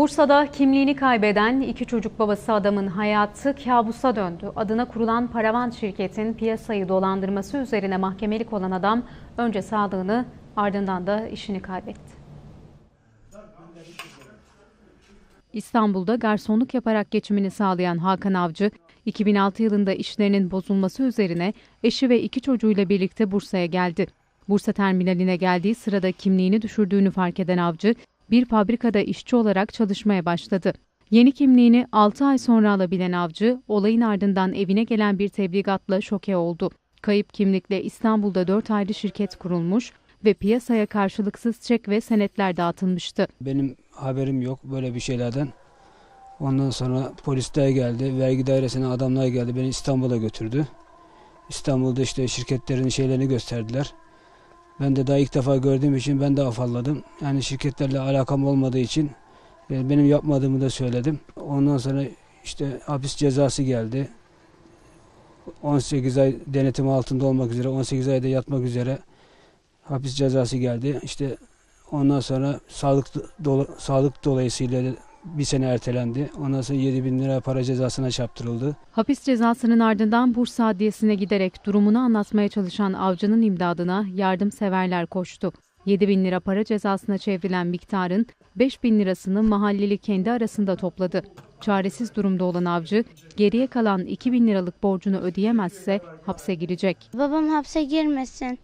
Bursa'da kimliğini kaybeden iki çocuk babası adamın hayatı kabusa döndü. Adına kurulan paravan şirketin piyasayı dolandırması üzerine mahkemelik olan adam önce sağlığını ardından da işini kaybetti. İstanbul'da garsonluk yaparak geçimini sağlayan Hakan Avcı, 2006 yılında işlerinin bozulması üzerine eşi ve iki çocuğuyla birlikte Bursa'ya geldi. Bursa terminaline geldiği sırada kimliğini düşürdüğünü fark eden Avcı, bir fabrikada işçi olarak çalışmaya başladı. Yeni kimliğini 6 ay sonra alabilen Avcı, olayın ardından evine gelen bir tebligatla şoke oldu. Kayıp kimlikle İstanbul'da 4 ayrı şirket kurulmuş ve piyasaya karşılıksız çek ve senetler dağıtılmıştı. Benim haberim yok böyle bir şeylerden. Ondan sonra polisler geldi, vergi dairesine adamlar geldi, beni İstanbul'a götürdü. İstanbul'da işte şirketlerin şeylerini gösterdiler. Ben de daha ilk defa gördüğüm için ben de afalladım. Yani şirketlerle alakam olmadığı için e, benim yapmadığımı da söyledim. Ondan sonra işte hapis cezası geldi. 18 ay denetim altında olmak üzere, 18 ayda yatmak üzere hapis cezası geldi. İşte Ondan sonra sağlık dola- sağlık dolayısıyla bir sene ertelendi. Ondan sonra 7 bin lira para cezasına çarptırıldı. Hapis cezasının ardından Bursa Adliyesi'ne giderek durumunu anlatmaya çalışan avcının imdadına yardımseverler koştu. 7 bin lira para cezasına çevrilen miktarın 5 bin lirasını mahalleli kendi arasında topladı. Çaresiz durumda olan avcı geriye kalan 2 bin liralık borcunu ödeyemezse hapse girecek. Babam hapse girmesin.